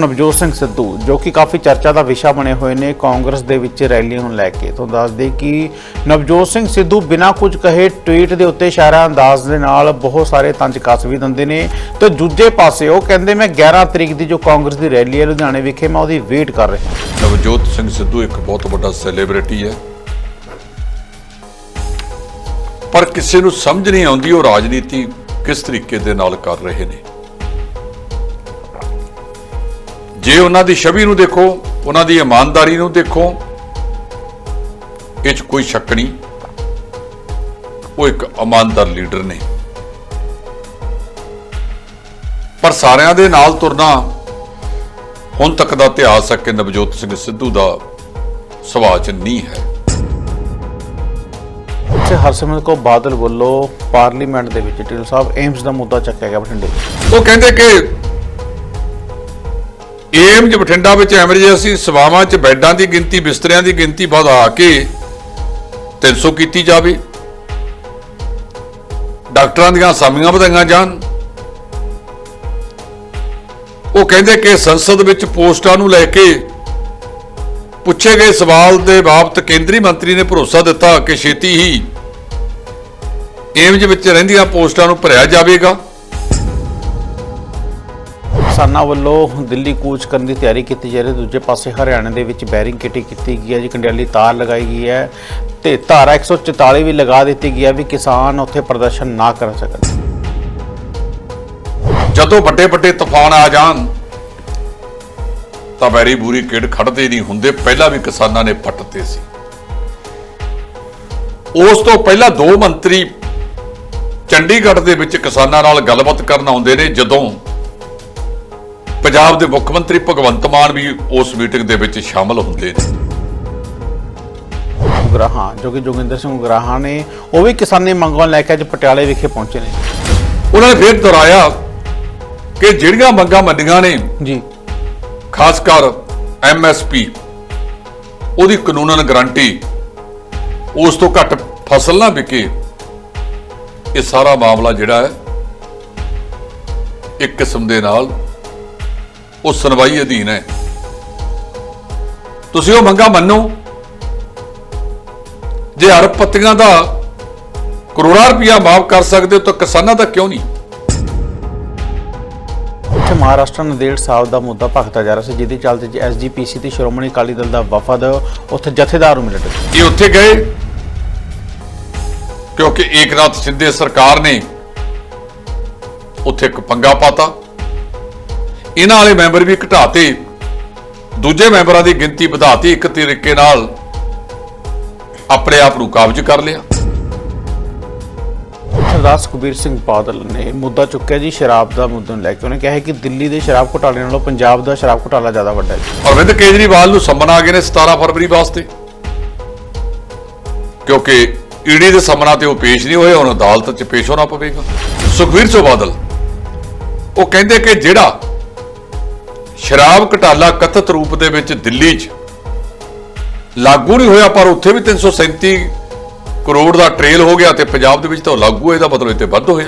ਨਵਜੋਤ ਸਿੰਘ ਸਿੱਧੂ, ਜੋ ਕਿ ਕਾਫੀ ਚਰਚਾ ਦਾ ਵਿਸ਼ਾ ਬਣੇ ਹੋਏ ਨੇ ਕਾਂਗਰਸ ਦੇ ਵਿੱਚ ਰੈਲੀਆਂ ਨੂੰ ਲੈ ਕੇ, ਤੋਂ ਦੱਸਦੇ ਕਿ ਨਵਜੋਤ ਸਿੰਘ ਸਿੱਧੂ ਬਿਨਾਂ ਕੁਝ ਕਹੇ ਟਵੀਟ ਦੇ ਉੱਤੇ ਸ਼ਾਇਰਾ ਅੰਦਾਜ਼ ਦੇ ਨਾਲ ਬਹੁਤ ਸਾਰੇ ਤੰਜ ਕੱਸ ਵੀ ਦਿੰਦੇ ਨੇ। ਤੇ ਦੂਜੇ ਪਾਸੇ ਉਹ ਕਹਿੰਦੇ, ਮੈਂ 11 ਤਰੀਕ ਦੀ ਜੋ ਕਾਂਗਰਸ ਦੀ ਰੈਲੀ ਹੈ ਲੁਧਿਆਣੇ ਵਿਖੇ, ਮੈਂ ਉਹਦੀ ਵੇਟ ਕਰ ਰਿਹਾ ਨਵਜੋਤ ਸਿੰਘ ਸਿੱਧੂ ਇੱਕ ਬਹੁਤ ਵੱਡਾ ਸੈਲੀਬ੍ਰਿਟੀ ਹੈ। ਪਰ ਕਿਸੇ ਨੂੰ ਸਮਝ ਨਹੀਂ ਆਉਂਦੀ ਉਹ ਰਾਜਨੀਤੀ ਕਿਸ ਤਰੀਕੇ ਦੇ ਨਾਲ ਕਰ ਰਹੇ ਨੇ। ਜੇ ਉਹਨਾਂ ਦੀ ਛਵੀ ਨੂੰ ਦੇਖੋ ਉਹਨਾਂ ਦੀ ਇਮਾਨਦਾਰੀ ਨੂੰ ਦੇਖੋ ਇਹ 'ਚ ਕੋਈ ਸ਼ੱਕ ਨਹੀਂ ਉਹ ਇੱਕ ਇਮਾਨਦਾਰ ਲੀਡਰ ਨੇ ਪਰ ਸਾਰਿਆਂ ਦੇ ਨਾਲ ਤੁਰਨਾ ਹੁਣ ਤੱਕ ਦਾ ਇਤਿਹਾਸ ਹੈ ਕਿ ਨਵਜੋਤ ਸਿੰਘ ਸਿੱਧੂ ਦਾ ਸੁਭਾਅ 'ਚ ਨਹੀਂ ਹੈ ਤੇ ਹਰਸਿਮਰਤ ਕੌਰ ਬਾਦਲ ਵੱਲੋਂ ਪਾਰਲੀਮੈਂਟ ਦੇ ਵਿੱਚ ਢਿੱਲੋਂ ਸਾਹਿਬ ਏਮਸ ਦਾ ਮੁੱਦਾ ਚੱਕਿਆ ਗਿਆ ਬਠਿੰਡੇ। ਉਹ ਕਹਿੰਦੇ ਕਿ ਏਮਜ ਬਠਿੰਡਾ ਵਿੱਚ ਐਮਰਜੈਂਸੀ ਸੇਵਾਵਾਂ 'ਚ ਬੈੱਡਾਂ ਦੀ ਗਿਣਤੀ, ਬਿਸਤਰਿਆਂ ਦੀ ਗਿਣਤੀ ਵਧਾ ਕੇ 300 ਕੀਤੀ ਜਾਵੇ। ਡਾਕਟਰਾਂ ਦੀਆਂ ਅਸਾਮੀਆਂ ਵਧਾਈਆਂ ਜਾਣ। ਉਹ ਕਹਿੰਦੇ ਕਿ ਸੰਸਦ ਵਿੱਚ ਪੋਸਟਾਂ ਨੂੰ ਲੈ ਕੇ ਪੁੱਛੇ ਗਏ ਸਵਾਲ ਦੇ ਬਾਬਤ ਕੇਂਦਰੀ ਮੰਤਰੀ ਨੇ ਭਰੋਸਾ ਦਿੱਤਾ ਕਿ ਛੇਤੀ ਹੀ ਏਮਜ ਵਿੱਚ ਰਹਿੰਦੀਆਂ ਪੋਸਟਾਂ ਨੂੰ ਭਰਿਆ ਜਾਵੇਗਾ। ਕਿਸਾਨਾਂ ਵੱਲੋਂ ਦਿੱਲੀ ਕੂਚ ਕਰਨ ਦੀ ਤਿਆਰੀ ਕੀਤੀ ਜਾ ਰਹੀ ਹੈ। ਦੂਜੇ ਪਾਸੇ ਹਰਿਆਣਾ ਦੇ ਵਿੱਚ ਬੈਰਿੰਗ ਕਿਟੀ ਕੀਤੀ ਗਈ ਹੈ ਜੀ। ਕੰਡਿਆਲੀ ਤਾਰ ਲਗਾਈ ਗਈ ਹੈ ਤੇ ਧਾਰਾ 144 ਵੀ ਲਗਾ ਦਿੱਤੀ ਗਈ ਹੈ ਵੀ ਕਿਸਾਨ ਉੱਥੇ ਪ੍ਰਦਰਸ਼ਨ ਨਾ ਕਰ ਸਕਣ। ਜਦੋਂ ਵੱਡੇ ਵੱਡੇ ਤੂਫਾਨ ਆ ਜਾਣ, ਤਾਂ ਬੈਰੀ ਬੂਰੀ ਕਿੜ ਖੜਦੇ ਨਹੀਂ ਹੁੰਦੇ। ਪਹਿਲਾਂ ਵੀ ਕਿਸਾਨਾਂ ਨੇ ਪੱਟਤੇ ਸੀ। ਉਸ ਤੋਂ ਪਹਿਲਾਂ ਦੋ ਮੰਤਰੀ ਚੰਡੀਗੜ੍ਹ ਦੇ ਵਿੱਚ ਕਿਸਾਨਾਂ ਨਾਲ ਗੱਲਬਾਤ ਕਰਨ ਆਉਂਦੇ ਨੇ। ਜਦੋਂ ਪੰਜਾਬ ਦੇ ਮੁੱਖ ਮੰਤਰੀ ਭਗਵੰਤ ਮਾਨ ਵੀ ਉਸ ਮੀਟਿੰਗ ਦੇ ਵਿੱਚ ਸ਼ਾਮਲ ਹੁੰਦੇ ਨੇ। ਉਗਰਾਹਾਂ ਜੋ ਕਿ ਜੋਗਿੰਦਰ ਸਿੰਘ ਉਗਰਾਹਾਂ ਨੇ ਉਹ ਵੀ ਕਿਸਾਨੀ ਮੰਗਾਂ ਲੈ ਕੇ ਅੱਜ ਪਟਿਆਲੇ ਵਿਖੇ ਪਹੁੰਚੇ ਨੇ। ਉਹਨਾਂ ਨੇ ਫਿਰ ਦੁਹਰਾਇਆ ਕਿ ਜਿਹੜੀਆਂ ਮੰਗਾਂ ਮੰਨੀਆਂ ਨੇ ਜੀ। ਖਾਸ ਕਰ ਐਮਐਸਪੀ ਉਹਦੀ ਕਾਨੂੰਨਨ ਗਾਰੰਟੀ ਉਸ ਤੋਂ ਘੱਟ ਫਸਲ ਨਾ ਵਿਕੇ ਇਹ ਸਾਰਾ ਮਾਮਲਾ ਜਿਹੜਾ ਹੈ ਇੱਕ ਕਿਸਮ ਦੇ ਨਾਲ ਉਹ ਸੁਣਵਾਈ ਅਧੀਨ ਹੈ। ਤੁਸੀਂ ਉਹ ਮੰਗਾ ਮੰਨੋ। ਜੇ ਅਰਬਪਤੀਆਂ ਦਾ ਕਰੋੜਾਂ ਰੁਪਇਆ ਮਾਫ ਕਰ ਸਕਦੇ ਹੋ ਤਾਂ ਕਿਸਾਨਾਂ ਦਾ ਕਿਉਂ ਨਹੀਂ? ਉੱਥੇ ਮਹਾਰਾਸ਼ਟਰ ਨੰਦੇੜ ਸਾਹਿਬ ਦਾ ਮੁੱਦਾ ਭਖਦਾ ਜਾ ਰਿਹਾ ਸੀ ਜਿਹਦੇ ਚੱਲਦੇ ਜੀ ਐਸਜੀਪੀਸੀ ਤੇ ਸ਼੍ਰੋਮਣੀ ਅਕਾਲੀ ਦਲ ਦਾ ਵਫਦ ਉੱਥੇ ਜਥੇਦਾਰ ਨੂੰ ਮਿਲਣ ਇਹ ਉੱਥੇ ਗਏ। ਕਿਉਂਕਿ ਏਕਨਾਥ ਸ਼ਿੰਦੇ ਸਰਕਾਰ ਨੇ ਉੱਥੇ ਇੱਕ ਪੰਗਾ ਪਾਤਾ। ਇਹਨਾਂ ਵਾਲੇ ਮੈਂਬਰ ਵੀ ਘਟਾਤੇ। ਦੂਜੇ ਮੈਂਬਰਾਂ ਦੀ ਗਿਣਤੀ ਵਧਾਤੀ ਇੱਕ ਤਰੀਕੇ ਨਾਲ ਆਪਣੇ ਆਪ ਨੂੰ ਕਾਬਜ ਕਰ ਲਿਆ। ਸਰਦਾਰ ਸੁਖਬੀਰ ਸਿੰਘ ਬਾਦਲ ਨੇ ਮੁੱਦਾ ਚੁੱਕਿਆ ਜੀ ਸ਼ਰਾਬ ਦਾ ਮੁੱਦਾ ਨੂੰ ਲੈ ਕੇ। ਉਹਨੇ ਕਿਹਾ ਕਿ ਦਿੱਲੀ ਦੇ ਸ਼ਰਾਬ ਘੁਟਾਲੇ ਨਾਲੋਂ ਪੰਜਾਬ ਦਾ ਸ਼ਰਾਬ ਘੁਟਾਲਾ ਜ਼ਿਆਦਾ ਵੱਡਾ ਹੈ। ਅਰਵਿੰਦ ਕੇਜਰੀਵਾਲ ਨੂੰ ਸੰਮਨ ਆ ਗਏ ਨੇ 17 ਫਰਵਰੀ ਵਾਸਤੇ। ਕਿਉਂਕਿ ਈਡੀ ਦੇ ਸੰਮਨਾਂ ਤੇ ਉਹ ਪੇਸ਼ ਨਹੀਂ ਹੋਏ ਹੁਣ ਅਦਾਲਤ 'ਚ ਪੇਸ਼ ਹੋਣਾ ਪਵੇਗਾ। ਸੁਖਵੀਰ ਸਿੰਘ ਬਾਦਲ ਉਹ ਕਹਿੰਦੇ ਕਿ ਜਿਹੜਾ ਸ਼ਰਾਬ ਘਟਾਲਾ ਕਥਿਤ ਰੂਪ ਦੇ ਵਿੱਚ ਦਿੱਲੀ 'ਚ। ਲਾਗੂ ਨਹੀਂ ਹੋਇਆ, ਪਰ ਉੱਥੇ ਵੀ 337 ਕਰੋੜ ਦਾ ਟ੍ਰੇਲ ਹੋ ਗਿਆ ਤੇ ਪੰਜਾਬ ਦੇ ਵਿੱਚ ਤਾਂ ਉਹ ਲਾਗੂ ਹੈ ਇਹਦਾ ਮਤਲਬ ਇੱਥੇ ਵੱਧ ਹੋਇਆ।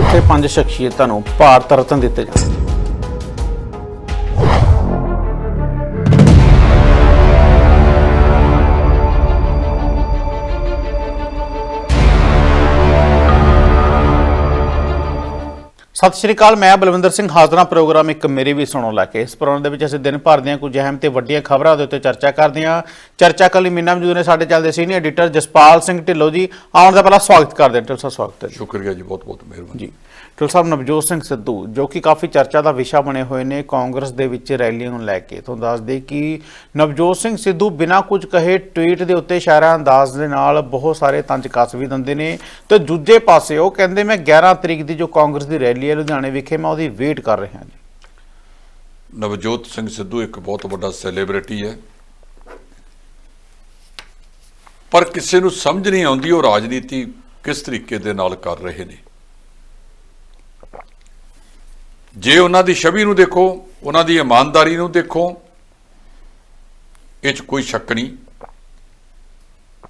ਉੱਥੇ ਪੰਜ ਸ਼ਖਸੀਅਤਾਂ ਨੂੰ ਭਾਰਤ ਰਤਨ ਦਿੱਤੇ ਜਾਣ ਸਤਿ ਸ਼੍ਰੀ ਅਕਾਲ ਮੈਂ ਬਲਵਿੰਦਰ ਸਿੰਘ ਹਾਜ਼ਰਾਂ ਪ੍ਰੋਗਰਾਮ ਇੱਕ ਮੇਰੀ ਵੀ ਸੁਣੋ ਲੈ ਕੇ। ਇਸ ਪ੍ਰੋਗਰਾਮ ਦੇ ਵਿੱਚ ਅਸੀਂ ਦਿਨ ਭਰ ਦੀਆਂ ਕੁਝ ਅਹਿਮ ਤੇ ਵੱਡੀਆਂ ਖਬਰਾਂ ਦੇ ਉੱਤੇ ਚਰਚਾ ਕਰਦੇ ਹਾਂ। ਚਰਚਾ ਕਰਨ ਲਈ ਮੀਨਾ ਮੌਜੂਦ ਨੇ ਸਾਡੇ ਚੱਲਦੇ ਸੀਨੀਅਰ ਐਡੀਟਰ ਜਸਪਾਲ ਸਿੰਘ ਢਿੱਲੋਂ ਜੀ। ਆਉਣ ਦਾ ਪਹਿਲਾਂ ਸਵਾਗਤ ਕਰਦੇ ਹਾਂ। ਸਾਹਿਬ ਸਵਾਗਤ ਹੈ ਸ਼ੁਕਰੀਆ ਜੀ ਬਹੁਤ ਬਹੁਤ ਮਿਹਰਬਾਨੀ। ਜੀ। ਢਿੱਲੋਂ ਸਾਹਿਬ ਨਵਜੋਤ ਸਿੰਘ ਸਿੱਧੂ, ਜੋ ਕਿ ਕਾਫੀ ਚਰਚਾ ਦਾ ਵਿਸ਼ਾ ਬਣੇ ਹੋਏ ਨੇ ਕਾਂਗਰਸ ਦੇ ਵਿੱਚ ਰੈਲੀਆਂ ਨੂੰ ਲੈ ਕੇ। ਤੋਂ ਦੱਸਦੇ ਕਿ ਨਵਜੋਤ ਸਿੰਘ ਸਿੱਧੂ ਬਿਨਾਂ ਕੁਝ ਕਹੇ ਟਵੀਟ ਦੇ ਉੱਤੇ ਸ਼ਾਇਰਾ ਅੰਦਾਜ਼ ਦੇ ਨਾਲ ਬਹੁਤ ਸਾਰੇ ਤੰਜ ਕੱਸ ਵੀ ਦਿੰਦੇ ਨੇ ਤੇ ਦੂਜੇ ਪਾਸੇ ਉਹ ਕਹਿੰਦੇ, ਮੈਂ 11 ਤਰੀਕ ਦੀ ਜੋ ਕਾਂਗਰਸ ਦੀ ਰੈਲੀ ਹੈ ਲੁਧਿਆਣੇ ਵਿਖੇ, ਮੈਂ ਉਹਦੀ ਵੇਟ ਕਰ ਰਿਹਾ ਜੀ। ਨਵਜੋਤ ਸਿੰਘ ਸਿੱਧੂ ਇੱਕ ਬਹੁਤ ਵੱਡਾ ਸੈਲੀਬ੍ਰਿਟੀ ਹੈ। ਪਰ ਕਿਸੇ ਨੂੰ ਸਮਝ ਨਹੀਂ ਆਉਂਦੀ ਉਹ ਰਾਜਨੀਤੀ ਕਿਸ ਤਰੀਕੇ ਦੇ ਨਾਲ ਕਰ ਰਹੇ ਨੇ। ਜੇ ਉਹਨਾਂ ਦੀ ਛਵੀ ਨੂੰ ਦੇਖੋ, ਉਹਨਾਂ ਦੀ ਇਮਾਨਦਾਰੀ ਨੂੰ ਦੇਖੋ, ਇਹ 'ਚ ਕੋਈ ਸ਼ੱਕ ਨਹੀਂ,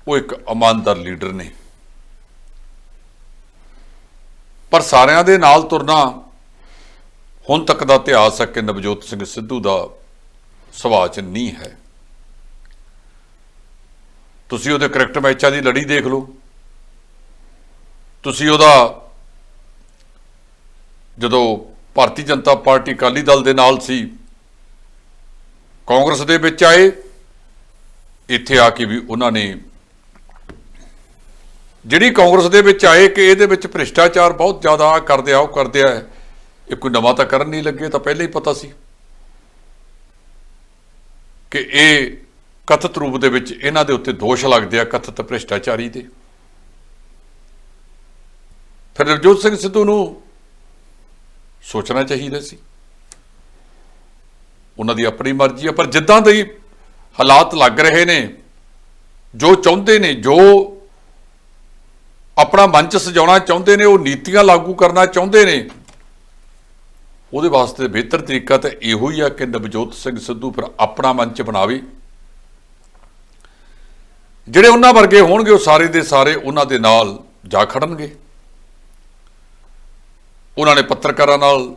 ਉਹ ਇੱਕ ਇਮਾਨਦਾਰ ਲੀਡਰ ਨੇ। ਪਰ ਸਾਰਿਆਂ ਦੇ ਨਾਲ ਤੁਰਨਾ ਹੁਣ ਤੱਕ ਦਾ ਇਤਿਹਾਸ ਹੈ ਕਿ ਨਵਜੋਤ ਸਿੰਘ ਸਿੱਧੂ ਦਾ ਸੁਭਾਅ 'ਚ ਨਹੀਂ ਹੈ। ਤੁਸੀਂ ਉਹਦੇ ਕਰੈਕਟਰ ਮੈਚਾਂ ਦੀ ਲੜੀ ਦੇਖ ਲਓ। ਤੁਸੀਂ ਉਹਦਾ ਜਦੋਂ ਭਾਰਤੀ ਜਨਤਾ ਪਾਰਟੀ ਅਕਾਲੀ ਦਲ ਦੇ ਨਾਲ ਸੀ। ਕਾਂਗਰਸ ਦੇ ਵਿੱਚ ਆਏ। ਇੱਥੇ ਆ ਕੇ ਵੀ ਉਹਨਾਂ ਨੇ ਜਿਹੜੀ ਕਾਂਗਰਸ ਦੇ ਵਿੱਚ ਆਏ ਕਿ ਇਹਦੇ ਵਿੱਚ ਭ੍ਰਿਸ਼ਟਾਚਾਰ ਬਹੁਤ ਜ਼ਿਆਦਾ ਕਰਦੇ ਆ, ਉਹ ਕਰਦੇ ਆ। ਇਹ ਕੋਈ ਨਵਾਂ ਤਾਂ ਕਰਨ ਨਹੀਂ ਲੱਗੇ, ਤਾਂ ਪਹਿਲਾਂ ਹੀ ਪਤਾ ਸੀ ਕਿ ਇਹ ਕਥਿਤ ਰੂਪ ਦੇ ਵਿੱਚ ਇਹਨਾਂ ਦੇ ਉੱਤੇ ਦੋਸ਼ ਲੱਗਦੇ ਆ, ਕਥਿਤ ਭ੍ਰਿਸ਼ਟਾਚਾਰੀ ਦੇ। ਫਿਰ ਨਵਜੋਤ ਸਿੰਘ ਸਿੱਧੂ ਨੂੰ ਸੋਚਣਾ ਚਾਹੀਦਾ ਸੀ। ਉਹਨਾਂ ਦੀ ਆਪਣੀ ਮਰਜ਼ੀ ਹੈ, ਪਰ ਜਿੱਦਾਂ ਦੇ ਹਾਲਾਤ ਲੱਗ ਰਹੇ ਨੇ, ਜੋ ਚਾਹੁੰਦੇ ਨੇ, ਜੋ ਆਪਣਾ ਮੰਚ ਸਜਾਉਣਾ ਚਾਹੁੰਦੇ ਨੇ, ਉਹ ਨੀਤੀਆਂ ਲਾਗੂ ਕਰਨਾ ਚਾਹੁੰਦੇ ਨੇ, ਉਹਦੇ ਵਾਸਤੇ ਬਿਹਤਰ ਤਰੀਕਾ ਤਾਂ ਇਹੋ ਹੀ ਆ ਕਿ ਨਵਜੋਤ ਸਿੰਘ ਸਿੱਧੂ ਫਿਰ ਆਪਣਾ ਮੰਚ ਬਣਾਵੇ। ਜਿਹੜੇ ਉਹਨਾਂ ਵਰਗੇ ਹੋਣਗੇ, ਉਹ ਸਾਰੇ ਦੇ ਸਾਰੇ ਉਹਨਾਂ ਦੇ ਨਾਲ ਜਾ ਖੜਨਗੇ। ਉਹਨਾਂ ਨੇ ਪੱਤਰਕਾਰਾਂ ਨਾਲ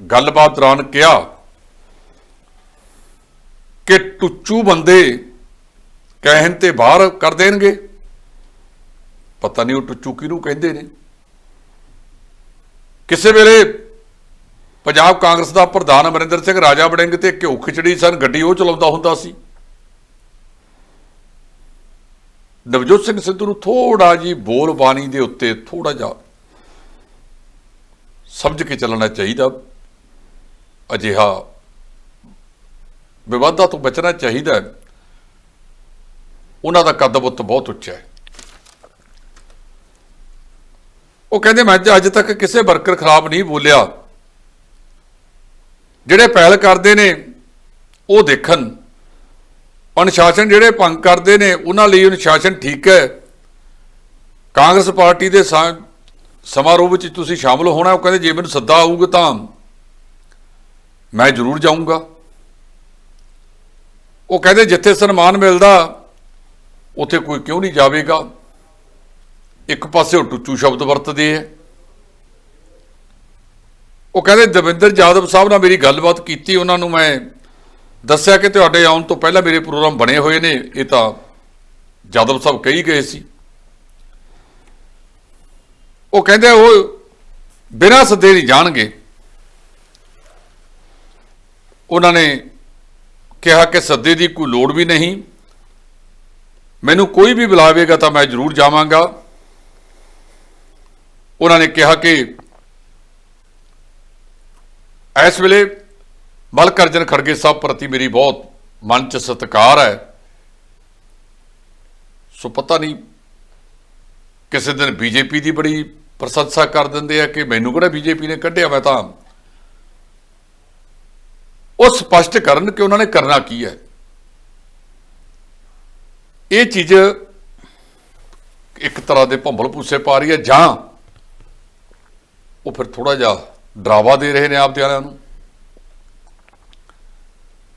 ਗੱਲਬਾਤ ਦੌਰਾਨ ਕਿਹਾ ਕਿ ਟੁੱਚੂ ਬੰਦੇ ਕਹਿਣ ਤੇ ਬਾਹਰ ਕਰ ਦੇਣਗੇ। ਪਤਾ ਨਹੀਂ ਉਹ ਟੁੱਚੂ ਕਿਹਨੂੰ ਕਹਿੰਦੇ ਨੇ। ਕਿਸੇ ਵੇਲੇ ਪੰਜਾਬ ਕਾਂਗਰਸ ਦਾ ਪ੍ਰਧਾਨ ਅਮਰਿੰਦਰ ਸਿੰਘ ਰਾਜਾ ਵੜਿੰਗ ਤੇ ਘਿਓ ਖਿਚੜੀ ਸਨ, ਗੱਡੀ ਉਹ ਚਲਾਉਂਦਾ ਹੁੰਦਾ ਸੀ। ਨਵਜੋਤ ਸਿੰਘ ਸਿੱਧੂ ਨੂੰ ਥੋੜਾ ਜੀ ਬੋਲ ਬਾਣੀ ਦੇ ਉੱਤੇ ਥੋੜਾ ਜਿਹਾ ਸਮਝ ਕੇ ਚੱਲਣਾ ਚਾਹੀਦਾ। ਅਜਿਹਾ ਵਿਵਾਦਾਂ ਤੋਂ ਬਚਣਾ ਚਾਹੀਦਾ ਉਹਨਾਂ ਦਾ ਕਦਮ ਉੱਤ ਬਹੁਤ ਉੱਚਾ ਹੈ। ਉਹ ਕਹਿੰਦੇ, ਮੈਂ ਅੱਜ- ਤੱਕ ਕਿਸੇ ਵਰਕਰ ਖਰਾਬ ਨਹੀਂ ਬੋਲਿਆ। ਜਿਹੜੇ ਪਹਿਲ ਕਰਦੇ ਨੇ, ਉਹ ਦੇਖਣ। ਅਨੁਸ਼ਾਸਨ ਜਿਹੜੇ ਭੰਗ ਕਰਦੇ ਨੇ, ਉਹਨਾਂ ਲਈ ਅਨੁਸ਼ਾਸਨ ਠੀਕ ਹੈ। ਕਾਂਗਰਸ ਪਾਰਟੀ ਦੇ ਸਾ- ਸਮਾਰੋਹ ਵਿੱਚ ਤੁਸੀਂ ਸ਼ਾਮਲ ਹੋਣਾ, ਉਹ ਕਹਿੰਦੇ, ਜੇ ਮੈਨੂੰ ਸੱਦਾ ਆਊਗਾ ਤਾਂ ਮੈਂ ਜ਼ਰੂਰ ਜਾਊਂਗਾ। ਉਹ ਕਹਿੰਦੇ, ਜਿੱਥੇ ਸਨਮਾਨ ਮਿਲਦਾ, ਉੱਥੇ ਕੋਈ ਕਿਉਂ ਨਹੀਂ ਜਾਵੇਗਾ? ਇੱਕ ਪਾਸੇ ਉਹ ਟੁੱਚੂ ਸ਼ਬਦ ਵਰਤਦੇ ਆ। ਉਹ ਕਹਿੰਦੇ, ਦਵਿੰਦਰ ਜਾਦਵ ਸਾਹਿਬ ਨਾਲ ਮੇਰੀ ਗੱਲਬਾਤ ਕੀਤੀ, ਉਹਨਾਂ ਨੂੰ ਮੈਂ ਦੱਸਿਆ ਕਿ ਤੁਹਾਡੇ ਆਉਣ ਤੋਂ ਪਹਿਲਾਂ ਮੇਰੇ ਪ੍ਰੋਗਰਾਮ ਬਣੇ ਹੋਏ ਨੇ। ਇਹ ਤਾਂ ਜਾਦਵ ਸਾਹਿਬ ਕਹੀ ਗਏ ਸੀ। ਉਹ ਕਹਿੰਦੇ ਉਹ ਬਿਨਾਂ ਸੱਦੇ ਨਹੀਂ ਜਾਣਗੇ। ਉਹਨਾਂ ਨੇ ਕਿਹਾ ਕਿ ਸੱਦੇ ਦੀ ਕੋਈ ਲੋੜ ਵੀ ਨਹੀਂ। ਮੈਨੂੰ ਕੋਈ ਵੀ ਬੁਲਾਵੇਗਾ ਤਾਂ ਮੈਂ ਜ਼ਰੂਰ ਜਾਵਾਂਗਾ। ਉਹਨਾਂ ਨੇ ਕਿਹਾ ਕਿ ਇਸ ਵੇਲੇ ਮਲਕਰਜਨ ਖੜਗੇ ਸਾਹਿਬ ਪ੍ਰਤੀ ਮੇਰੀ ਬਹੁਤ ਮਨ ਚ ਸਤਿਕਾਰ ਹੈ। ਸੋ ਪਤਾ ਨਹੀਂ ਕਿਸੇ ਦਿਨ ਬੀਜੇਪੀ ਦੀ ਬੜੀ ਪ੍ਰਸ਼ੰਸਾ ਕਰ ਦਿੰਦੇ ਆ ਕਿ ਮੈਨੂੰ ਕਿਹੜਾ ਬੀਜੇਪੀ ਨੇ ਕੱਢਿਆ, ਮੈਂ ਤਾਂ ਉਹ ਸਪਸ਼ਟ ਕਰਨ ਕਿ ਉਹਨਾਂ ਨੇ ਕਰਨਾ ਕੀ ਹੈ। ਇਹ ਚੀਜ਼ ਇੱਕ ਤਰ੍ਹਾਂ ਦੇ ਭੰਬਲ ਪੂਸੇ ਪਾ ਰਹੀ ਹੈ, ਜਾਂ ਉਹ ਫਿਰ ਥੋੜਾ ਜਿਹਾ ਡਰਾਵਾ ਦੇ ਰਹੇ ਨੇ ਆਪਦੇ ਵਾਲਿਆਂ ਨੂੰ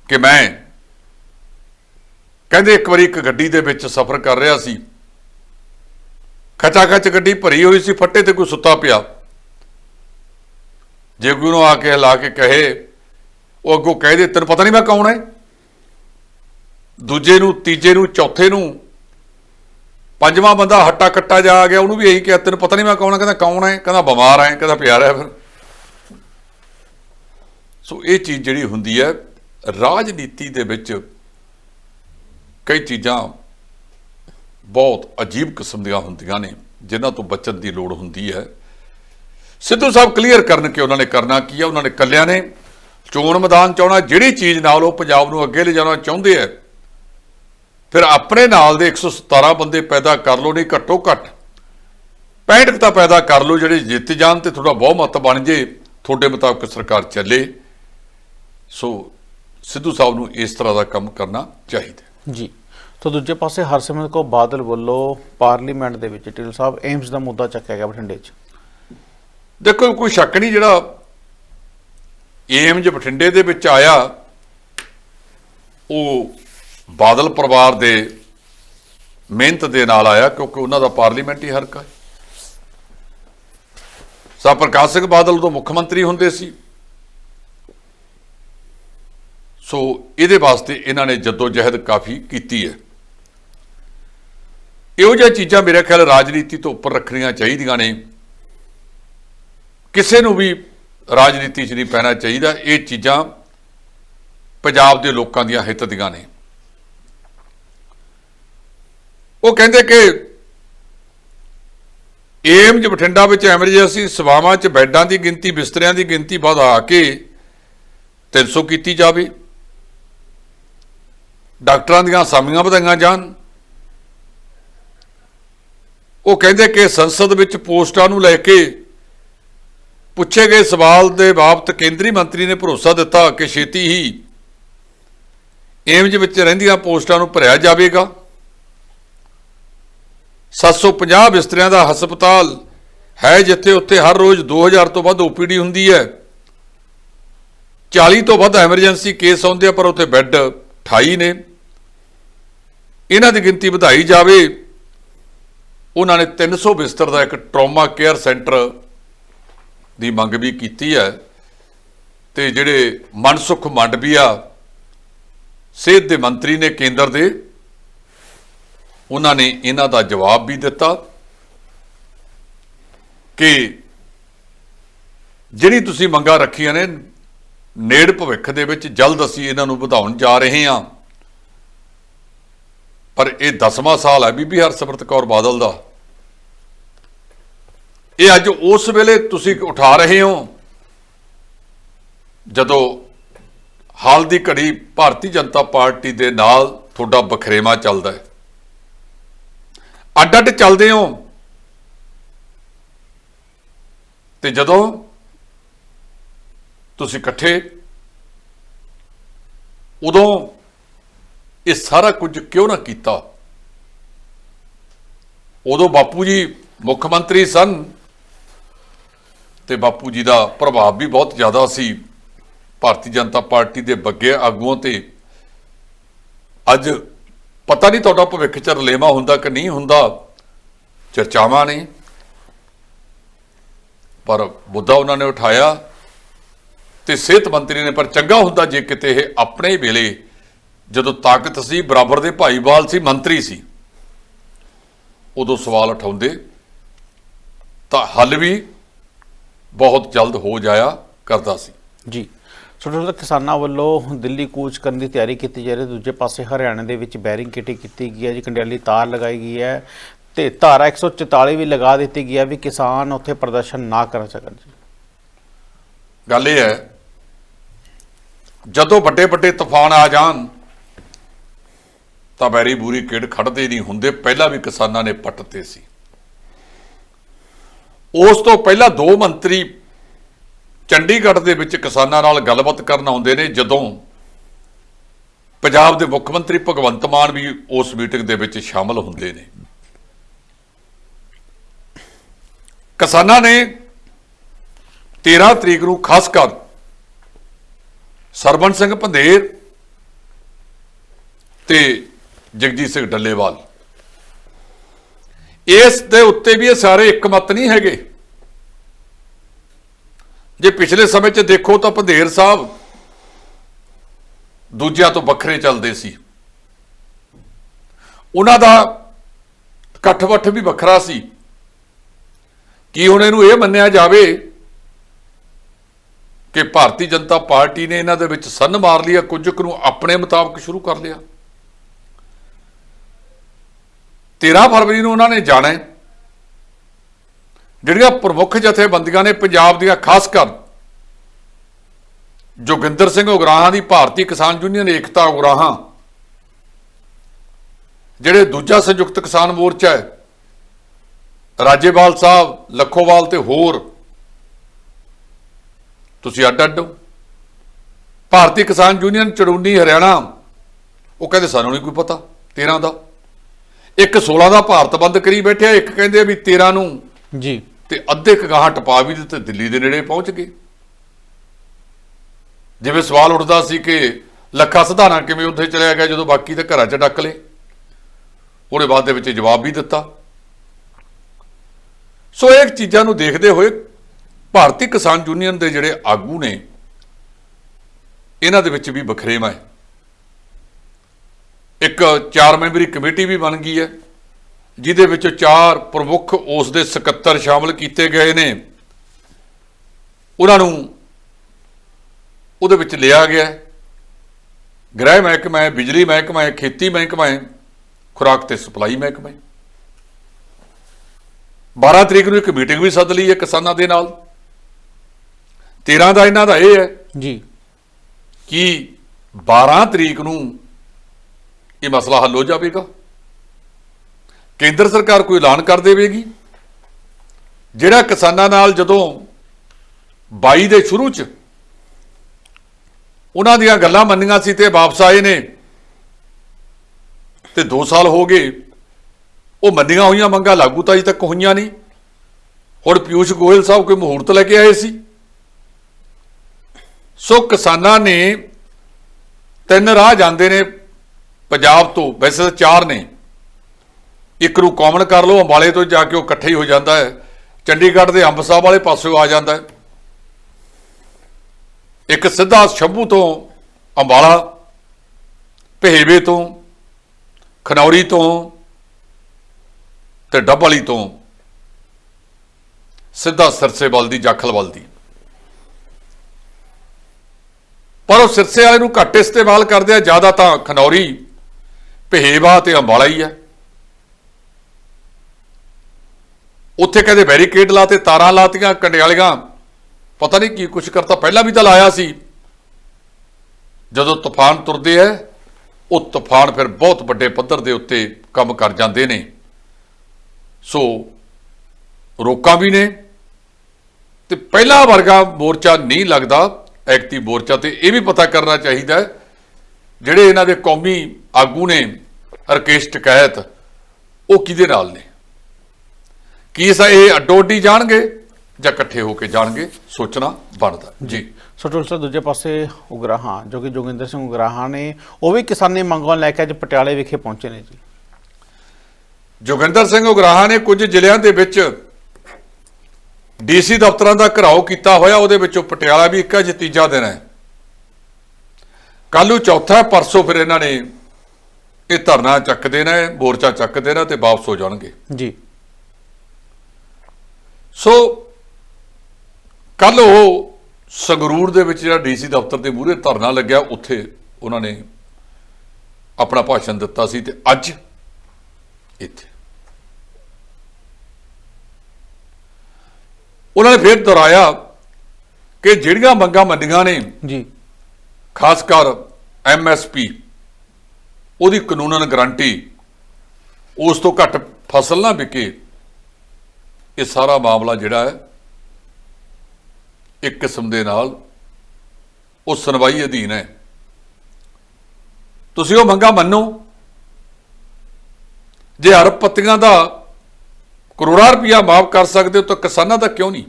ਕਿ ਮੈਂ ਕਹਿੰਦੇ ਇੱਕ ਵਾਰੀ ਇੱਕ ਗੱਡੀ ਦੇ ਵਿੱਚ ਸਫ਼ਰ ਕਰ ਰਿਹਾ ਸੀ ਖਚਾ ਖਚ ਗੱਡੀ ਭਰੀ ਹੋਈ ਸੀ, ਫੱਟੇ ਤੇ ਕੋਈ ਸੁੱਤਾ ਪਿਆ। ਜੇ ਕੋਈ ਨੂੰ ਆ ਕੇ ਹਲਾ ਕੇ ਕਹੇ, ਉਹ ਅੱਗੋਂ ਕਹਿ ਦੇ, ਤੈਨੂੰ ਪਤਾ ਨਹੀਂ ਮੈਂ ਕੌਣ ਹੈ ਦੂਜੇ ਨੂੰ, ਤੀਜੇ ਨੂੰ, ਚੌਥੇ ਨੂੰ, ਪੰਜਵਾਂ ਬੰਦਾ ਹੱਟਾ ਕੱਟਾ ਜਾ ਆ ਗਿਆ, ਉਹਨੂੰ ਵੀ ਇਹੀ ਕਿਹਾ, ਤੈਨੂੰ ਪਤਾ ਨਹੀਂ ਮੈਂ ਕੌਣ ਹਾਂ ਕਹਿੰਦਾ, ਕੌਣ ਹੈ ਕਹਿੰਦਾ, ਬਿਮਾਰ ਹੈ ਕਹਿੰਦਾ, ਪਿਆਰ ਹੈ ਫਿਰ। ਸੋ ਇਹ ਚੀਜ਼ ਜਿਹੜੀ ਹੁੰਦੀ ਹੈ, ਰਾਜਨੀਤੀ ਦੇ ਵਿੱਚ ਕਈ ਚੀਜ਼ਾਂ ਬਹੁਤ ਅਜੀਬ ਕਿਸਮ ਦੀਆਂ ਹੁੰਦੀਆਂ ਨੇ, ਜਿਨ੍ਹਾਂ ਤੋਂ ਬਚਣ ਦੀ ਲੋੜ ਹੁੰਦੀ ਹੈ। ਸਿੱਧੂ ਸਾਹਿਬ ਕਲੀਅਰ ਕਰਨ ਕਿ ਉਹਨਾਂ ਨੇ ਕਰਨਾ ਕੀ ਹੈ? ਉਹਨਾਂ ਨੇ ਕੱਲਿਆਂ ਨੇ ਚੋਣ ਮੈਦਾਨ ਚ ਆਉਣਾ, ਜਿਹੜੀ ਚੀਜ਼ ਨਾਲ ਉਹ ਪੰਜਾਬ ਨੂੰ ਅੱਗੇ ਲਿਜਾਣਾ ਚਾਹੁੰਦੇ ਆ। ਫਿਰ ਆਪਣੇ ਨਾਲ ਦੇ 117 ਬੰਦੇ ਪੈਦਾ ਕਰ ਲਓ, ਨਹੀਂ ਘੱਟੋ ਘੱਟ 65 ਤਾਂ ਪੈਦਾ ਕਰ ਲਓ, ਜਿਹੜੇ ਜਿੱਤ ਜਾਣ ਤੇ ਤੁਹਾਡਾ ਬਹੁਮਤ ਬਣ ਜੇ, ਤੁਹਾਡੇ ਮੁਤਾਬਕ ਸਰਕਾਰ ਚੱਲੇ। ਸੋ ਸਿੱਧੂ ਸਾਹਿਬ ਨੂੰ ਇਸ ਤਰ੍ਹਾਂ ਦਾ ਕੰਮ ਕਰਨਾ ਚਾਹੀਦਾ ਜੀ। ਤਾਂ ਦੂਜੇ ਪਾਸੇ ਹਰਸਿਮਰਤ ਕੌਰ ਬਾਦਲ ਵੱਲੋਂ ਪਾਰਲੀਮੈਂਟ ਦੇ ਵਿੱਚ ਟਿਲ ਸਾਹਿਬ ਏਮਸ ਦਾ ਮੁੱਦਾ ਚੱਕਿਆ ਗਿਆ ਬਠਿੰਡੇ 'ਚ। ਦੇਖੋ, ਕੋਈ ਸ਼ੱਕ ਨਹੀਂ ਜਿਹੜਾ ਏਮਜ ਬਠਿੰਡੇ ਦੇ ਵਿੱਚ ਆਇਆ, ਉਹ ਬਾਦਲ ਪਰਿਵਾਰ ਦੇ ਮਿਹਨਤ ਦੇ ਨਾਲ ਆਇਆ ਕਿਉਂਕਿ ਉਹਨਾਂ ਦਾ ਪਾਰਲੀਮੈਂਟੀ ਹਰਕ ਹੈ। ਸਾ ਪ੍ਰਕਾਸ਼ ਸਿੰਘ ਬਾਦਲ ਉਦੋਂ ਮੁੱਖ ਮੰਤਰੀ ਹੁੰਦੇ ਸੀ। ਸੋ ਇਹਦੇ ਵਾਸਤੇ ਇਹਨਾਂ ਨੇ ਜਹਿਦ ਕਾਫੀ ਕੀਤੀ ਹੈ। ਇਹੋ ਜਿਹੀਆਂ ਚੀਜ਼ਾਂ ਮੇਰੇ ਖਿਆਲ ਰਾਜਨੀਤੀ ਤੋਂ ਉੱਪਰ ਰੱਖਣੀਆਂ ਚਾਹੀਦੀਆਂ ਨੇ। ਕਿਸੇ ਨੂੰ ਵੀ ਰਾਜਨੀਤੀ 'ਚ ਨਹੀਂ ਪੈਣਾ ਚਾਹੀਦਾ। ਇਹ ਚੀਜ਼ਾਂ ਪੰਜਾਬ ਦੇ ਲੋਕਾਂ ਦੀਆਂ ਹਿੱਤ ਦੀਆਂ ਨੇ। ਉਹ ਕਹਿੰਦੇ ਕਿ ਏਮਜ ਬਠਿੰਡਾ ਵਿੱਚ ਐਮਰਜੈਂਸੀ ਸੇਵਾਵਾਂ 'ਚ ਬੈੱਡਾਂ ਦੀ ਗਿਣਤੀ, ਬਿਸਤਰਿਆਂ ਦੀ ਗਿਣਤੀ ਵਧਾ ਕੇ 300 ਕੀਤੀ ਜਾਵੇ। ਡਾਕਟਰਾਂ ਦੀਆਂ ਅਸਾਮੀਆਂ ਵਧਾਈਆਂ ਜਾਣ। ਉਹ ਕਹਿੰਦੇ ਕਿ ਸੰਸਦ ਵਿੱਚ ਪੋਸਟਾਂ ਨੂੰ ਲੈ ਕੇ ਪੁੱਛੇ ਗਏ ਸਵਾਲ ਦੇ ਬਾਬਤ ਕੇਂਦਰੀ ਮੰਤਰੀ ਨੇ ਭਰੋਸਾ ਦਿੱਤਾ ਕਿ ਛੇਤੀ ਹੀ ਏਮਜ ਵਿੱਚ ਰਹਿੰਦੀਆਂ ਪੋਸਟਾਂ ਨੂੰ ਭਰਿਆ ਜਾਵੇਗਾ। 750 ਬਿਸਤਰਿਆਂ ਦਾ ਹਸਪਤਾਲ ਹੈ ਜਿੱਥੇ ਉੱਥੇ ਹਰ ਰੋਜ਼ 2000 ਤੋਂ ਵੱਧ ਓਪੀਡੀ ਹੁੰਦੀ ਹੈ। 40 ਤੋਂ ਵੱਧ ਐਮਰਜੈਂਸੀ ਕੇਸ ਆਉਂਦੇ ਆ, ਪਰ ਉੱਥੇ ਬੈੱਡ 28 ਨੇ। ਇਹਨਾਂ ਦੀ ਗਿਣਤੀ ਵਧਾਈ ਜਾਵੇ ਉਹਨਾਂ ਨੇ 300 ਬਿਸਤਰ ਦਾ ਇੱਕ ਟਰਾਮਾ ਕੇਅਰ ਸੈਂਟਰ ਦੀ ਮੰਗ ਵੀ ਕੀਤੀ ਹੈ ਤੇ ਜਿਹੜੇ ਮਨਸੁਖ ਮੰਡਵੀਆ ਸਿਹਤ ਦੇ ਮੰਤਰੀ ਨੇ ਕੇਂਦਰ ਦੇ, ਉਹਨਾਂ ਨੇ ਇਹਨਾਂ ਦਾ ਜਵਾਬ ਵੀ ਦਿੱਤਾ ਕਿ ਜਿਹੜੀ ਤੁਸੀਂ ਮੰਗਾਂ ਰੱਖੀਆਂ ਨੇ, ਨੇੜ ਭਵਿੱਖ ਦੇ ਵਿੱਚ ਜਲਦ ਅਸੀਂ ਇਹਨਾਂ ਨੂੰ ਵਧਾਉਣ ਜਾ ਰਹੇ ਹਾਂ। ਪਰ ਇਹ 10ਵਾਂ ਸਾਲ ਹੈ ਬੀਬੀ ਹਰਸਿਮਰਤ ਕੌਰ ਬਾਦਲ ਦਾ। ਇਹ ਅੱਜ ਉਸ ਵੇਲੇ ਤੁਸੀਂ ਉਠਾ ਰਹੇ ਹੋ ਜਦੋਂ ਹਾਲ ਦੀ ਘੜੀ ਭਾਰਤੀ ਜਨਤਾ ਪਾਰਟੀ ਦੇ ਨਾਲ ਤੁਹਾਡਾ ਬਖਰੇਵਾ ਚੱਲਦਾ ਹੈ। ਅੱਡ ਅੱਡ ਚੱਲਦੇ ਹੋ। ਤੇ ਜਦੋਂ ਤੁਸੀਂ ਇਕੱਠੇ, ਉਦੋਂ ਇਹ ਸਾਰਾ ਕੁਝ ਕਿਉਂ ਨਾ ਕੀਤਾ? ਉਦੋਂ ਬਾਪੂ ਜੀ ਮੁੱਖ ਮੰਤਰੀ ਸਨ ਤੇ ਬਾਪੂ ਜੀ ਦਾ ਪ੍ਰਭਾਵ ਵੀ ਬਹੁਤ ਜ਼ਿਆਦਾ ਸੀ। ਭਾਰਤੀ ਜਨਤਾ ਪਾਰਟੀ ਦੇ ਬੱਗੇ ਆਗੂਆਂ ਤੇ ਅੱਜ ਪਤਾ ਨਹੀਂ ਤੁਹਾਡਾ ਭਵਿੱਖ ਚ ਰਲੇਵਾ ਹੁੰਦਾ ਕਿ ਨਹੀਂ ਹੁੰਦਾ, ਚਰਚਾਵਾਂ ਨੇ। ਪਰ ਮੁੱਦਾ ਉਹਨਾਂ ਨੇ ਉਠਾਇਆ ਤੇ ਸਿਹਤ ਮੰਤਰੀ ਨੇ, ਪਰ ਚੰਗਾ ਹੁੰਦਾ ਜੇ ਕਿਤੇ ਇਹ ਆਪਣੇ ਵੇਲੇ ਜਦੋਂ ਤਾਕਤ ਸੀ ਬਰਾਬਰ ਦੇ ਭਾਈਵਾਲ ਸੀ ਮੰਤਰੀ ਸੀ ਉਦੋਂ ਸਵਾਲ ਉਠਾਉਂਦੇ ਤਾਂ ਹੱਲ ਵੀ ਬਹੁਤ ਜਲਦ ਹੋ ਜਾਇਆ ਕਰਦਾ ਸੀ। ਜੀ ਸੋ ਕਿਸਾਨਾਂ ਵੱਲੋਂ ਦਿੱਲੀ ਕੂਚ ਕਰਨ ਦੀ ਤਿਆਰੀ ਕੀਤੀ ਜਾ ਰਹੀ ਹੈ। ਦੂਜੇ ਪਾਸੇ ਹਰਿਆਣਾ ਦੇ ਵਿੱਚ ਬੈਰਿੰਗ ਕਿਟੀ ਕੀਤੀ ਗਈ ਹੈ ਜੀ ਕੰਡਿਆਲੀ ਤਾਰ ਲਗਾਈ ਗਈ ਹੈ ਤੇ ਧਾਰਾ 144 ਵੀ ਲਗਾ ਦਿੱਤੀ ਗਈ ਹੈ ਵੀ ਕਿਸਾਨ ਉੱਥੇ ਪ੍ਰਦਰਸ਼ਨ ਨਾ ਕਰ ਸਕਣ। ਜੀ ਗੱਲ ਇਹ ਹੈ ਜਦੋਂ ਵੱਡੇ ਵੱਡੇ ਤੂਫਾਨ ਆ ਜਾਣ ਤਾਂ ਬੈਰੀ ਬੂਰੀ ਕਿੜ ਖੜਦੇ ਨਹੀਂ ਹੁੰਦੇ, ਪਹਿਲਾਂ ਵੀ ਕਿਸਾਨਾਂ ਨੇ ਪੱਟਤੇ ਸੀ। ਉਸ ਤੋਂ ਪਹਿਲਾਂ ਦੋ ਮੰਤਰੀ ਚੰਡੀਗੜ੍ਹ ਦੇ ਵਿੱਚ ਕਿਸਾਨਾਂ ਨਾਲ ਗੱਲਬਾਤ ਕਰਨ ਆਉਂਦੇ ਨੇ, ਜਦੋਂ ਪੰਜਾਬ ਦੇ ਮੁੱਖ ਮੰਤਰੀ ਭਗਵੰਤ ਮਾਨ ਵੀ ਉਸ ਮੀਟਿੰਗ ਦੇ ਵਿੱਚ ਸ਼ਾਮਲ ਹੁੰਦੇ ਨੇ। ਕਿਸਾਨਾਂ ਨੇ 13 ਤਰੀਕ ਨੂੰ ਖਾਸ ਕਰ ਸਰਬਨ ਸਿੰਘ ਪੰਧੇਰ ਤੇ ਜਗਜੀਤ ਸਿੰਘ ਡੱਲੇਵਾਲ। ਇਸ ਦੇ ਉੱਤੇ ਵੀ ਇਹ ਸਾਰੇ ਇੱਕ ਮਤ ਨਹੀਂ ਹੈਗੇ। ਜੇ ਪਿਛਲੇ ਸਮੇਂ 'ਚ ਦੇਖੋ ਤਾਂ ਪੰਧੇਰ ਸਾਹਿਬ ਦੂਜਿਆਂ ਤੋਂ ਵੱਖਰੇ ਚੱਲਦੇ ਸੀ। ਉਹਨਾਂ ਦਾ ਇਕੱਠ-ਵੱਠ ਵੀ ਵੱਖਰਾ ਸੀ। ਕੀ ਹੁਣ ਇਹਨੂੰ ਇਹ ਮੰਨਿਆ ਜਾਵੇ ਕਿ ਭਾਰਤੀ ਜਨਤਾ ਪਾਰਟੀ ਨੇ ਇਹਨਾਂ ਦੇ ਵਿੱਚ ਸੰਨ ਮਾਰ ਲਿਆ, ਕੁਝ ਕੁ ਨੂੰ ਆਪਣੇ ਮੁਤਾਬਕ ਸ਼ੁਰੂ ਕਰ ਲਿਆ? 13 ਫਰਵਰੀ ਨੂੰ ਉਹਨਾਂ ਨੇ ਜਾਣਾ ਹੈ। ਜਿਹੜੀਆਂ ਪ੍ਰਮੁੱਖ ਜਥੇਬੰਦੀਆਂ ਨੇ ਪੰਜਾਬ ਦੀਆਂ ਖਾਸ ਕਰ ਜੋਗਿੰਦਰ ਸਿੰਘ ਉਗਰਾਹਾਂ ਦੀ ਭਾਰਤੀ ਕਿਸਾਨ ਯੂਨੀਅਨ ਏਕਤਾ ਉਗਰਾਹਾਂ, ਜਿਹੜੇ ਦੂਜਾ ਸੰਯੁਕਤ ਕਿਸਾਨ ਮੋਰਚਾ ਹੈ, ਰਾਜੇਵਾਲ ਸਾਹਿਬ, ਲੱਖੋਵਾਲ ਤੇ ਹੋਰ, ਤੁਸੀਂ ਅੱਡ ਅੱਡ ਹੋ ਭਾਰਤੀ ਕਿਸਾਨ ਯੂਨੀਅਨ, ਚੜੂਨੀ, ਹਰਿਆਣਾ, ਉਹ ਕਹਿੰਦੇ ਸਾਨੂੰ ਨਹੀਂ ਕੋਈ ਪਤਾ 13 ਦਾ ਇੱਕ 16 ਦਾ ਭਾਰਤ ਬੰਦ ਕਰੀ ਬੈਠਿਆ ਇੱਕ ਕਹਿੰਦੇ ਵੀ 13 ਨੂੰ। ਜੀ। ਤੇ ਅੱਧੇ ਕੁ ਗਾਹਾਂ ਟਪਾ ਵੀ ਦਿੱਤੇ ਦਿੱਲੀ ਦੇ ਨੇੜੇ ਪਹੁੰਚ ਗਏ। ਜਿਵੇਂ ਸਵਾਲ ਉੱਠਦਾ ਸੀ ਕਿ ਲੱਖਾ ਸਿਧਾਣਾ ਕਿਵੇਂ ਉੱਥੇ ਚਲਿਆ ਗਿਆ ਜਦੋਂ ਬਾਕੀ ਤਾਂ ਘਰਾਂ 'ਚ ਡੱਕ ਲਏ। ਉਹਦੇ ਬਾਅਦ ਦੇ ਵਿੱਚ ਜਵਾਬ ਵੀ ਦਿੱਤਾ। ਸੋ ਇਹ ਚੀਜ਼ਾਂ ਨੂੰ ਦੇਖਦੇ ਹੋਏ ਭਾਰਤੀ ਕਿਸਾਨ ਯੂਨੀਅਨ ਦੇ ਜਿਹੜੇ ਆਗੂ ਨੇ ਇਹਨਾਂ ਦੇ ਵਿੱਚ ਵੀ ਬਖਰੇਵਾ ਹੈ ਇੱਕ ਚਾਰ ਮੈਂਬਰੀ ਕਮੇਟੀ ਵੀ ਬਣ ਗਈ ਹੈ ਜਿਹਦੇ ਵਿੱਚ ਚਾਰ ਪ੍ਰਮੁੱਖ ਉਸ ਦੇ ਸਕੱਤਰ ਸ਼ਾਮਲ ਕੀਤੇ ਗਏ ਨੇ। ਉਹਨਾਂ ਨੂੰ ਉਹਦੇ ਵਿੱਚ ਲਿਆ ਗਿਆ ਹੈ। ਗ੍ਰਹਿ ਮਹਿਕਮਾ ਹੈ ਬਿਜਲੀ ਮਹਿਕਮਾ ਹੈ ਖੇਤੀ ਮਹਿਕਮਾ ਹੈ ਖੁਰਾਕ ਤੇ ਸਪਲਾਈ ਮਹਿਕਮਾ ਹੈ। 12 ਤਰੀਕ ਨੂੰ ਇੱਕ ਮੀਟਿੰਗ ਵੀ ਸੱਦ ਲਈ ਹੈ ਕਿਸਾਨਾਂ ਦੇ ਨਾਲ। 13 ਦਾ ਇਹਨਾਂ ਦਾ ਇਹ ਹੈ ਜੀ। ਕਿ 12 ਤਰੀਕ ਨੂੰ ਇਹ ਮਸਲਾ ਹੱਲ ਹੋ ਜਾਵੇਗਾ। ਕੇਂਦਰ ਸਰਕਾਰ ਕੋਈ ਐਲਾਨ ਕਰ ਦੇਵੇਗੀ। ਜਿਹੜਾ ਕਿਸਾਨਾਂ ਨਾਲ ਜਦੋਂ 22 ਦੇ ਸ਼ੁਰੂ ਚ ਉਹਨਾਂ ਦੀਆਂ ਗੱਲਾਂ ਮੰਨੀਆਂ ਸੀ ਤੇ ਵਾਪਸ ਆਏ ਨੇ ਤੇ 2 ਸਾਲ ਹੋ ਗਏ, ਉਹ ਮੰਨੀਆਂ ਹੋਈਆਂ ਮੰਗਾਂ ਲਾਗੂ ਤਾਂ ਅਜੇ ਤੱਕ ਹੋਈਆਂ ਨਹੀਂ। ਹੁਣ ਪਿਊਸ਼ ਗੋਇਲ ਸਾਹਿਬ ਕੋਈ ਮਹੂਰਤ ਲੈ ਕੇ ਆਏ ਸੀ। ਸੋ ਕਿਸਾਨਾਂ ਨੇ ਤਿੰਨ ਰਾਹ ਜਾਂਦੇ ਨੇ ਪੰਜਾਬ ਤੋਂ ਵੈਸੇ ਤਾਂ ਚਾਰ ਨੇ। ਇੱਕ ਨੂੰ ਕਾਮਨ ਕਰ ਲਓ, ਅੰਬਾਲੇ ਤੋਂ ਜਾ ਕੇ ਉਹ ਇਕੱਠੇ ਹੀ ਹੋ ਜਾਂਦਾ ਹੈ। ਚੰਡੀਗੜ੍ਹ ਦੇ ਅੰਬ ਸਾਹਿਬ ਵਾਲੇ ਪਾਸਿਓਂ ਆ ਜਾਂਦਾ ਹੈ। ਇੱਕ ਸਿੱਧਾ ਸ਼ੰਭੂ ਤੋਂ ਅੰਬਾਲਾ, ਭੇਵੇ ਤੋਂ, ਖਨੌਰੀ ਤੋਂ ਤੇ ਡੱਬਲੀ ਤੋਂ ਸਿੱਧਾ ਸਿਰਸੇ ਵੱਲ ਦੀ ਜਾਖਲ ਵੱਲ ਦੀ। ਪਰ ਉਹ ਸਿਰਸੇ ਵਾਲੇ ਨੂੰ ਘੱਟ ਇਸਤੇਮਾਲ ਕਰਦੇ ਆ, ਜ਼ਿਆਦਾ ਤਾਂ ਖਨੌਰੀ ਭੇਵਾ ਤੇ ਅੰਬਾਲਾ ਹੀ ਹੈ ਉੱਥੇ ਕਹਿੰਦੇ ਬੈਰੀਕੇਡ ਲਾਤੇ ਤਾਰਾਂ ਲਾਤੀਆਂ ਕੰਡਿਆਲੀਆਂ। ਪਤਾ ਨਹੀਂ ਕੀ ਕੁਛ ਕਰਤਾ। ਪਹਿਲਾਂ ਵੀ ਤਾਂ ਲਾਇਆ ਸੀ। ਜਦੋਂ ਤੂਫਾਨ ਤੁਰਦੇ ਐ, ਉਹ ਤੂਫਾਨ ਫਿਰ ਬਹੁਤ ਵੱਡੇ ਪੱਧਰ ਦੇ ਉੱਤੇ ਕੰਮ ਕਰ ਜਾਂਦੇ ਨੇ। ਸੋ ਰੋਕਾਂ ਵੀ ਨੇ। ਤੇ ਪਹਿਲਾ ਵਰਗਾ ਮੋਰਚਾ ਨਹੀਂ ਲੱਗਦਾ। ਐਕਟੀ ਮੋਰਚਾ ਤੇ ਇਹ ਵੀ ਪਤਾ ਕਰਨਾ ਚਾਹੀਦਾ ਜਿਹੜੇ ਇਹਨਾਂ ਦੇ ਕੌਮੀ ਆਗੂ ਨੇ ਰਕੇਸ਼ ਟਕੈਤ ਉਹ ਕਿਹਦੇ ਨਾਲ ਨੇ? ਕੀ ਇਸ ਇਹ ਅੱਡੋ ਅੱਡੀ ਜਾਣਗੇ ਜਾਂ ਇਕੱਠੇ ਹੋ ਕੇ ਜਾਣਗੇ? ਸੋਚਣਾ ਬਣਦਾ ਜੀ। ਸੋ ਟੁਲਸਾ ਦੂਜੇ ਪਾਸੇ ਉਗਰਾਹਾਂ ਜੋ ਕਿ ਜੋਗਿੰਦਰ ਸਿੰਘ ਉਗਰਾਹਾਂ ਨੇ ਉਹ ਵੀ ਕਿਸਾਨੀ ਮੰਗਾਂ ਲੈ ਕੇ ਅੱਜ ਪਟਿਆਲੇ ਵਿਖੇ ਪਹੁੰਚੇ ਨੇ ਜੀ। ਜੋਗਿੰਦਰ ਸਿੰਘ ਉਗਰਾਹਾਂ ਨੇ ਕੁਝ ਜ਼ਿਲ੍ਹਿਆਂ ਦੇ ਵਿੱਚ ਡੀਸੀ ਦਫ਼ਤਰਾਂ ਦਾ ਘਰਾਓ ਕੀਤਾ ਹੋਇਆ ਉਹਦੇ ਵਿੱਚੋਂ ਪਟਿਆਲਾ ਵੀ ਇੱਕ ਹੈ ਜੇ ਤੀਜਾ ਦਿਨ ਹੈ। ਕੱਲ੍ਹ ਨੂੰ ਚੌਥਾ ਪਰਸੋਂ ਫਿਰ ਇਹਨਾਂ ਨੇ ਇਹ ਧਰਨਾ ਚੱਕਦੇ ਨੇ ਮੋਰਚਾ ਚੱਕਦੇ ਨੇ ਤੇ ਵਾਪਸ ਹੋ ਜਾਣਗੇ। ਜੀ। ਸੋ ਕੱਲ ਉਹ ਸੰਗਰੂਰ ਦੇ ਵਿੱਚ ਜਿਹੜਾ ਡੀਸੀ ਦਫ਼ਤਰ ਦੇ ਮੂਹਰੇ ਧਰਨਾ ਲੱਗਿਆ ਉੱਥੇ ਉਹਨਾਂ ਨੇ ਆਪਣਾ ਭਾਸ਼ਣ ਦਿੱਤਾ ਸੀ ਤੇ ਅੱਜ ਇੱਥੇ। ਉਹਨਾਂ ਨੇ ਫਿਰ ਦੁਹਰਾਇਆ ਕਿ ਜਿਹੜੀਆਂ ਮੰਗਾਂ ਮੰਡੀਆਂ ਨੇ ਜੀ। ਖਾਸ ਕਰ ਐਮਐਸਪੀ ਉਹਦੀ ਕਾਨੂੰਨਨ ਗਾਰੰਟੀ ਉਸ ਤੋਂ ਘੱਟ ਫਸਲ ਨਾ ਵਿਕੇ, ਇਹ ਸਾਰਾ ਮਾਮਲਾ ਜਿਹੜਾ ਹੈ, ਇੱਕ ਕਿਸਮ ਦੇ ਨਾਲ ਉਹ ਸੁਣਵਾਈ ਅਧੀਨ ਹੈ। ਤੁਸੀਂ ਉਹ ਮੰਗਾ ਮੰਨੋ। ਜੇ ਅਰਬ ਪੱਤੀਆਂ ਦਾ ਕਰੋੜਾਂ ਰੁਪਇਆ ਮਾਫ ਕਰ ਸਕਦੇ ਹੋ ਤਾਂ ਕਿਸਾਨਾਂ ਦਾ ਕਿਉਂ ਨਹੀਂ?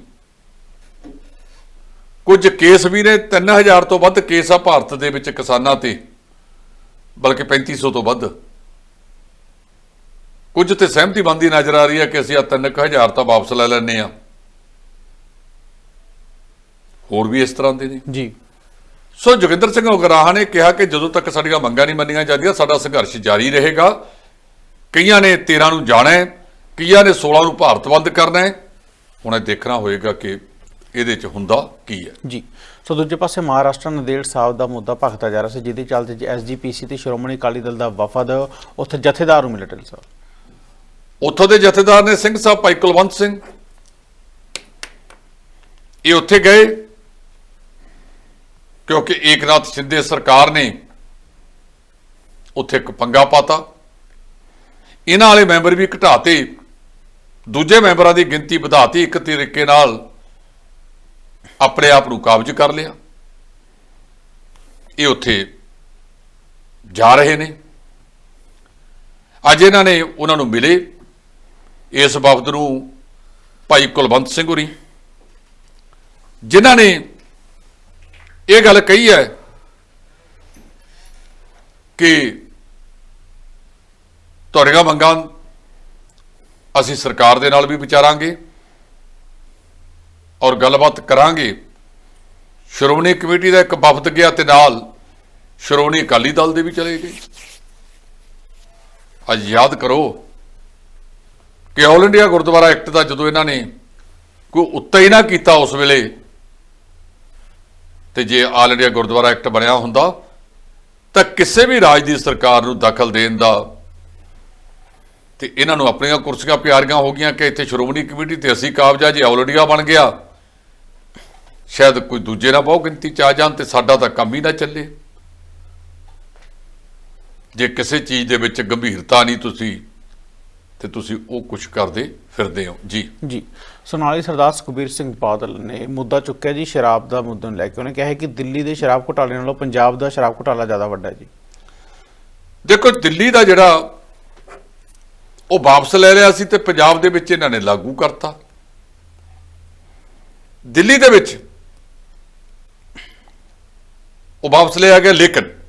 ਕੁਝ ਕੇਸ ਵੀ ਨੇ 3000 ਤੋਂ ਵੱਧ ਕੇਸ ਆ ਭਾਰਤ ਦੇ ਵਿੱਚ ਕਿਸਾਨਾਂ ਤੇ। ਬਲਕਿ 3500 ਤੋਂ ਵੱਧ। ਕੁਝ ਤੇ ਸਹਿਮਤੀ ਬੰਦੀ ਨਜ਼ਰ ਆ ਰਹੀ ਹੈ ਕਿ ਅਸੀਂ ਆ 3000 ਤਾਂ ਵਾਪਸ ਲੈ ਲੈਣੇ ਆ ਹੋਰ ਵੀ ਇਸ ਤਰ੍ਹਾਂ ਦੇ ਨੇ? ਜੀ। ਸੋ ਜੋਗਿੰਦਰ ਸਿੰਘ ਉਗਰਾਹਾਂ ਨੇ ਕਿਹਾ ਕਿ ਜਦੋਂ ਤੱਕ ਸਾਡੀਆਂ ਮੰਗਾਂ ਨਹੀਂ ਮੰਨੀਆਂ ਜਾਂਦੀਆਂ ਸਾਡਾ ਸੰਘਰਸ਼ ਜਾਰੀ ਰਹੇਗਾ। ਕਈਆਂ ਨੇ 13 ਨੂੰ ਜਾਣਾ ਹੈ ਕਈਆਂ ਨੇ 16 ਨੂੰ ਭਾਰਤ ਬੰਦ ਕਰਨਾ ਹੈ। ਹੁਣ ਇਹ ਦੇਖਣਾ ਹੋਏਗਾ ਕਿ ਇਹਦੇ 'ਚ ਹੁੰਦਾ ਕੀ ਹੈ? ਜੀ। ਸੋ ਦੂਜੇ ਪਾਸੇ ਮਹਾਰਾਸ਼ਟਰ ਨਦੇੜ ਸਾਹਿਬ ਦਾ ਮੁੱਦਾ ਭਖਦਾ ਜਾ ਰਿਹਾ ਸੀ ਜਿਹਦੇ ਚੱਲਦੇ ਜੀ ਐਸਜੀਪੀਸੀ ਤੇ ਸ਼੍ਰੋਮਣੀ ਅਕਾਲੀ ਦਲ ਦਾ ਵਫਦ ਉੱਥੇ ਜਥੇਦਾਰ ਨੂੰ ਮਿਲੇ ਟਿਲ ਸਾਹਿਬ। ਉੱਥੋਂ ਦੇ ਜਥੇਦਾਰ ਨੇ ਸਿੰਘ ਸਾਹਿਬ ਭਾਈ ਕੁਲਵੰਤ ਸਿੰਘ। ਇਹ ਉੱਥੇ ਗਏ ਕਿਉਂਕਿ ਏਕਨਾਥ ਸ਼ਿੰਦੇ ਸਰਕਾਰ ਨੇ ਉੱਥੇ ਇੱਕ ਪੰਗਾ ਪਾਤਾ। ਇਹਨਾਂ ਵਾਲੇ ਮੈਂਬਰ ਵੀ ਘਟਾਤੇ ਦੂਜੇ ਮੈਂਬਰਾਂ ਦੀ ਗਿਣਤੀ ਵਧਾਤੀ ਇੱਕ ਤਰੀਕੇ ਨਾਲ ਆਪਣੇ ਆਪ ਨੂੰ ਕਾਬਜ ਕਰ ਲਿਆ। ਇਹ ਉੱਥੇ ਜਾ ਰਹੇ ਨੇ। ਅੱਜ ਇਹਨਾਂ ਨੇ ਉਹਨਾਂ ਨੂੰ ਮਿਲੇ। ਇਸ ਵਫਦ ਨੂੰ ਭਾਈ ਕੁਲਵੰਤ ਸਿੰਘ ਹੋਰੀ, ਜਿਨ੍ਹਾਂ ਨੇ ਇਹ ਗੱਲ ਕਹੀ ਹੈ ਕਿ ਤੁਹਾਡੀਆਂ ਮੰਗਾਂ ਅਸੀਂ ਸਰਕਾਰ ਦੇ ਨਾਲ ਵੀ ਵਿਚਾਰਾਂਗੇ। ਔਰ ਗੱਲਬਾਤ ਕਰਾਂਗੇ। ਸ਼੍ਰੋਮਣੀ ਕਮੇਟੀ ਦਾ ਇੱਕ ਵਫਦ ਗਿਆ ਤੇ ਨਾਲ ਸ਼੍ਰੋਮਣੀ ਅਕਾਲੀ ਦਲ ਦੇ ਵੀ ਚਲੇ ਗਏ। ਅੱਜ ਯਾਦ ਕਰੋ ਕਿ ਆਲ ਇੰਡੀਆ ਗੁਰਦੁਆਰਾ ਐਕਟ ਦਾ ਜਦੋਂ ਇਹਨਾਂ ਨੇ ਕੋਈ ਉੱਤੇ ਹੀ ਨਾ ਕੀਤਾ ਉਸ ਵੇਲੇ, ਤੇ ਜੇ ਆਲ ਇੰਡੀਆ ਗੁਰਦੁਆਰਾ ਐਕਟ ਬਣਿਆ ਹੁੰਦਾ, ਤਾਂ ਕਿਸੇ ਵੀ ਰਾਜ ਦੀ ਸਰਕਾਰ ਨੂੰ ਦਖਲ ਦੇਣ ਦਾ, ਤੇ ਇਹਨਾਂ ਨੂੰ ਆਪਣੀਆਂ ਕੁਰਸੀਆਂ ਪਿਆਰੀਆਂ ਹੋ ਗਈਆਂ ਕਿ ਇੱਥੇ ਸ਼੍ਰੋਮਣੀ ਕਮੇਟੀ ਤੇ ਅਸੀਂ ਕਾਬਜਾ ਜੇ ਆਲ ਇੰਡੀਆ ਬਣ ਗਿਆ ਸ਼ਾਇਦ ਕੋਈ ਦੂਜੇ ਨਾ ਬਹੁ ਗਿਣਤੀ ਚ ਆ ਜਾਣ ਤੇ ਸਾਡਾ ਤਾਂ ਕੰਮ ਹੀ ਨਾ ਚੱਲੇ। ਜੇ ਕਿਸੇ ਚੀਜ਼ ਦੇ ਵਿੱਚ ਗੰਭੀਰਤਾ ਨਹੀਂ ਤੁਸੀਂ ਤੇ ਤੁਸੀਂ ਉਹ ਕੁਝ ਕਰਦੇ ਫਿਰਦੇ ਹੋ। ਜੀ। ਜੀ। ਸੋਨਾਲੀ ਸਰਦਾਰ ਸੁਖਬੀਰ ਸਿੰਘ ਬਾਦਲ ਨੇ ਮੁੱਦਾ ਚੁੱਕਿਆ ਜੀ ਸ਼ਰਾਬ ਦਾ ਮੁੱਦਾ ਨੂੰ ਲੈ ਕੇ। ਉਹਨੇ ਕਿਹਾ ਹੈ ਕਿ ਦਿੱਲੀ ਦੇ ਸ਼ਰਾਬ ਘੁਟਾਲੇ ਨਾਲੋਂ ਪੰਜਾਬ ਦਾ ਸ਼ਰਾਬ ਘੁਟਾਲਾ ਜ਼ਿਆਦਾ ਵੱਡਾ ਹੈ ਜੀ। ਦੇਖੋ ਦਿੱਲੀ ਦਾ ਜਿਹੜਾ ਉਹ ਵਾਪਸ ਲੈ ਲਿਆ ਸੀ ਤੇ ਪੰਜਾਬ ਦੇ ਵਿੱਚ ਇਹਨਾਂ ਨੇ ਲਾਗੂ ਕਰਤਾ। ਦਿੱਲੀ ਦੇ ਵਿੱਚ ਉਹ ਵਾਪਸ ਲਿਆ ਗਿਆ, ਲੇਕਿਨ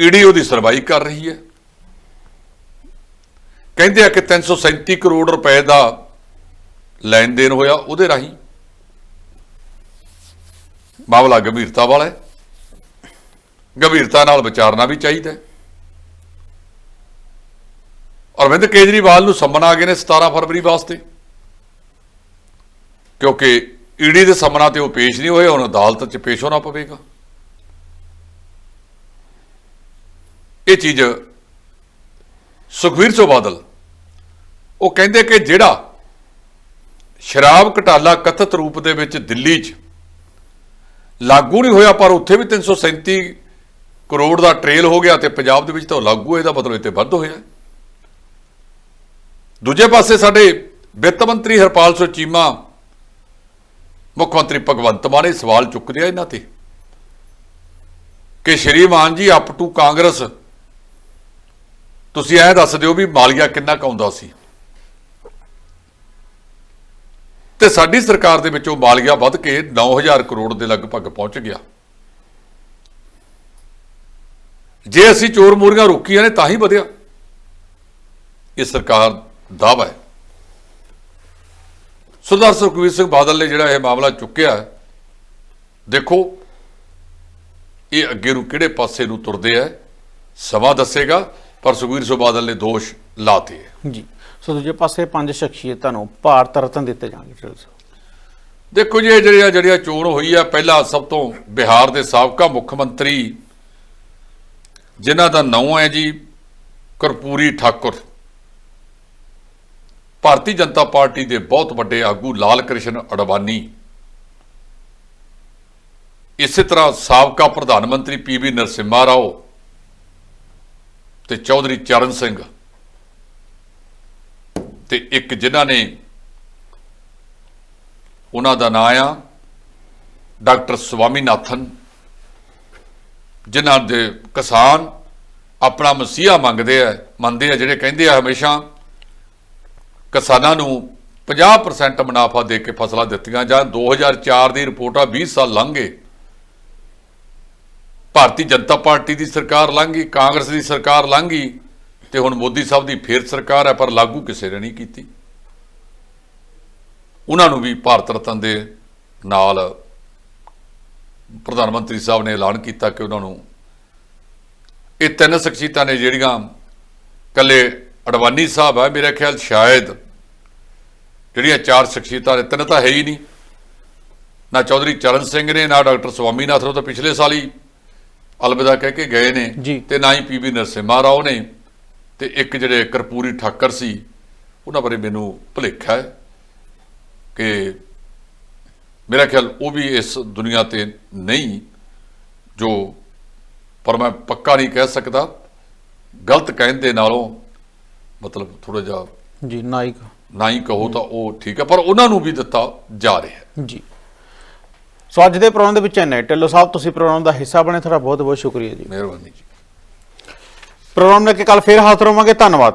ਈਡੀ ਉਹਦੀ ਸੁਣਵਾਈ ਕਰ ਰਹੀ ਹੈ। ਕਹਿੰਦੇ ਆ ਕਿ 337 ਕਰੋੜ ਰੁਪਏ ਦਾ ਲੈਣ ਦੇਣ ਹੋਇਆ ਉਹਦੇ ਰਾਹੀਂ। ਮਾਮਲਾ ਗੰਭੀਰਤਾ ਵਾਲਾ ਹੈ। ਗੰਭੀਰਤਾ ਨਾਲ ਵਿਚਾਰਨਾ ਵੀ ਚਾਹੀਦਾ ਹੈ। ਅਰਵਿੰਦ ਕੇਜਰੀਵਾਲ ਨੂੰ ਸੰਮਨ ਆ ਗਏ ਨੇ 17 ਫਰਵਰੀ ਵਾਸਤੇ। ਕਿਉਂਕਿ ਈਡੀ ਦੇ ਸੰਮਨਾਂ ਤੇ ਉਹ ਪੇਸ਼ ਨਹੀਂ ਹੋਏ ਹੁਣ ਅਦਾਲਤ 'ਚ ਪੇਸ਼ ਹੋਣਾ ਪਵੇਗਾ। ਇਹ ਚੀਜ਼ ਸੁਖਵੀਰ ਸਿੰਘ ਬਾਦਲ, ਉਹ ਕਹਿੰਦੇ ਕਿ ਜਿਹੜਾ ਸ਼ਰਾਬ ਘਟਾਲਾ ਕਥਿਤ ਰੂਪ ਦੇ ਵਿੱਚ ਦਿੱਲੀ 'ਚ ਲਾਗੂ ਨਹੀਂ ਹੋਇਆ, ਪਰ ਉੱਥੇ ਵੀ 337 ਕਰੋੜ ਦਾ ਟ੍ਰੇਲ ਹੋ ਗਿਆ ਤੇ ਪੰਜਾਬ ਦੇ ਵਿੱਚ ਤਾਂ ਉਹ ਲਾਗੂ ਇਹਦਾ ਮਤਲਬ ਇੱਥੇ ਵੱਧ ਹੋਇਆ ਦੂਜੇ ਪਾਸੇ ਸਾਡੇ ਵਿੱਤ ਮੰਤਰੀ ਹਰਪਾਲ ਸਿੰਘ ਚੀਮਾ, ਮੁੱਖ ਮੰਤਰੀ ਭਗਵੰਤ ਮਾਨ ਇਹ ਸਵਾਲ ਚੁੱਕਦੇ ਆ ਇਹਨਾਂ ਤੇ ਕਿ ਸ਼੍ਰੀਮਾਨ ਜੀ ਅਪ ਟੂ ਕਾਂਗਰਸ ਤੁਸੀਂ ਇਹ ਦੱਸ ਦਿਓ ਵੀ ਮਾਲੀਆ ਕਿੰਨਾ ਕੁ ਆਉਂਦਾ ਸੀ। ਤੇ ਸਾਡੀ ਸਰਕਾਰ ਦੇ ਵਿੱਚੋਂ ਮਾਲੀਆ ਵੱਧ ਕੇ 9000 ਕਰੋੜ ਦੇ ਲਗਭਗ ਪਹੁੰਚ ਗਿਆ। ਜੇ ਅਸੀਂ ਚੋਰ ਮੋਰੀਆਂ ਰੋਕੀਆਂ ਨੇ ਤਾਂ ਹੀ ਵਧਿਆ। ਇਹ ਸਰਕਾਰ ਦਾਅਵਾ ਹੈ। ਸਰਦਾਰ ਸੁਖਬੀਰ ਸਿੰਘ ਬਾਦਲ ਨੇ ਜਿਹੜਾ ਇਹ ਮਾਮਲਾ ਚੁੱਕਿਆ ਦੇਖੋ, ਇਹ ਅੱਗੇ ਨੂੰ ਕਿਹੜੇ ਪਾਸੇ ਨੂੰ ਤੁਰਦੇ ਆ ਸਮਾਂ ਦੱਸੇਗਾ। ਪਰ ਸੁਖਬੀਰ ਸਿੰਘ ਬਾਦਲ ਨੇ ਦੋਸ਼ ਲਾਤੇ ਜੀ। ਸੋ ਦੂਜੇ ਪਾਸੇ ਪੰਜ ਸ਼ਖਸੀਅਤਾਂ ਨੂੰ ਭਾਰਤ ਰਤਨ ਦਿੱਤੇ ਜਾਣਗੇ ਸਾਹਿਬ। ਦੇਖੋ ਜੀ ਇਹ ਜਿਹੜੀਆਂ ਜਿਹੜੀਆਂ ਚੋਣ ਹੋਈ ਆ ਪਹਿਲਾ ਸਭ ਤੋਂ ਬਿਹਾਰ ਦੇ ਸਾਬਕਾ ਮੁੱਖ ਮੰਤਰੀ ਜਿਨ੍ਹਾਂ ਦਾ ਨਾਮ ਹੈ ਜੀ ਕਰਪੂਰੀ ਠਾਕੁਰ। ਭਾਰਤੀ ਜਨਤਾ ਪਾਰਟੀ ਦੇ ਬਹੁਤ ਵੱਡੇ ਆਗੂ ਲਾਲ ਕ੍ਰਿਸ਼ਨ ਅਡਵਾਨੀ। ਇਸੇ ਤਰ੍ਹਾਂ ਸਾਬਕਾ ਪ੍ਰਧਾਨ ਮੰਤਰੀ ਪੀਵੀ ਨਰਸਿਮਹਾ ਰਾਓ ਤੇ ਚੌਧਰੀ ਚਰਨ ਸਿੰਘ ਤੇ ਇੱਕ ਜਿਨ੍ਹਾਂ ਨੇ ਉਹਨਾਂ ਦਾ ਨਾਂ ਆ, ਡਾਕਟਰ ਸਵਾਮੀਨਾਥਨ, ਜਿਨ੍ਹਾਂ ਦੇ ਕਿਸਾਨ ਆਪਣਾ ਮਸੀਹਾ ਮੰਗਦੇ ਆ, ਮੰਨਦੇ ਆ, ਜਿਹੜੇ ਕਹਿੰਦੇ ਆ ਹਮੇਸ਼ਾ ਕਿਸਾਨਾਂ ਨੂੰ 50% ਮੁਨਾਫਾ ਦੇ ਕੇ ਫਸਲਾਂ ਦਿੱਤੀਆਂ ਜਾਂ 2004 ਦੀ ਰਿਪੋਰਟ ਆ 20 ਸਾਲ ਲੰਘ ਗਏ। ਭਾਰਤੀ ਜਨਤਾ ਪਾਰਟੀ ਦੀ ਸਰਕਾਰ ਲੰਘ, ਕਾਂਗਰਸ ਦੀ ਸਰਕਾਰ ਲੰਘ ਗਈ ਤੇ ਹੁਣ ਮੋਦੀ ਸਾਹਿਬ ਦੀ ਫੇਰ ਸਰਕਾਰ ਹੈ, ਪਰ ਲਾਗੂ ਕਿਸੇ ਨੇ ਨਹੀਂ ਕੀਤੀ। ਉਹਨਾਂ ਨੂੰ ਵੀ ਭਾਰਤ ਰਤਨ ਦੇ ਨਾਲ ਪ੍ਰਧਾਨ ਮੰਤਰੀ ਸਾਹਿਬ ਨੇ ਐਲਾਨ ਕੀਤਾ ਕਿ ਉਹਨਾਂ ਨੂੰ ਇਹ ਤਿੰਨ ਸ਼ਖਸੀਅਤਾਂ ਨੇ ਜਿਹੜੀਆਂ ਕੱਲੇ ਅਡਵਾਨੀ ਸਾਹਿਬ ਹੈ, ਮੇਰੇ ਖਿਆਲ ਸ਼ਾਇਦ ਜਿਹੜੀਆਂ ਚਾਰ ਸ਼ਖਸੀਅਤਾਂ ਨੇ, ਤਿੰਨ ਤਾਂ ਹੈ ਹੀ ਨਹੀਂ। ਨਾ ਚੌਧਰੀ ਚਰਨ ਸਿੰਘ ਨੇ, ਨਾ ਡਾਕਟਰ ਸਵਾਮੀਨਾਥਨ ਉਹ ਤਾਂ ਪਿਛਲੇ ਸਾਲ ਹੀ ਅਲਵਿਦਾ ਕਹਿ ਕੇ ਗਏ ਨੇ। ਤੇ ਨਾ ਹੀ ਪੀਵੀ ਨਰਸਿਮਹਾ ਰਾਓ ਨੇ। ਤੇ ਇੱਕ ਜਿਹੜੇ ਕਰਪੂਰੀ ਠਾਕਰ ਸੀ ਉਹਨਾਂ ਬਾਰੇ ਮੈਨੂੰ ਭੁਲੇਖਾ ਹੈ ਕਿ ਮੇਰਾ ਖਿਆਲ ਉਹ ਵੀ ਇਸ ਦੁਨੀਆ ਤੇ ਨਹੀਂ ਜੋ ਪਰ ਮੈਂ ਪੱਕਾ ਨਹੀਂ ਕਹਿ ਸਕਦਾ। ਗਲਤ ਕਹਿਣ ਦੇ ਨਾਲੋਂ ਮਤਲਬ ਥੋੜਾ ਜਿਹਾ ਜੀ ਨਾਇਕ ਨਾ ਹੀ ਕਹੋ ਤਾਂ ਉਹ ਠੀਕ ਹੈ ਪਰ ਉਹਨਾਂ ਨੂੰ ਵੀ ਦਿੱਤਾ ਜਾ ਰਿਹਾ ਹੈ। ਜੀ। ਸੋ ਅੱਜ ਦੇ ਪ੍ਰੋਗਰਾਮ ਦੇ ਵਿੱਚ ਇੰਨਾ। ਢਿੱਲੋਂ ਸਾਹਿਬ ਤੁਸੀਂ ਪ੍ਰੋਗਰਾਮ ਦਾ ਹਿੱਸਾ ਬਣੇ ਤੁਹਾਡਾ ਬਹੁਤ ਬਹੁਤ ਸ਼ੁਕਰੀਆ ਜੀ। ਮਿਹਰਬਾਨੀ ਜੀ। ਪ੍ਰੋਗਰਾਮ ਲੈ ਕੇ ਕੱਲ ਫੇਰ ਹਾਜ਼ਰ ਹੋਵਾਂਗੇ। ਧੰਨਵਾਦ।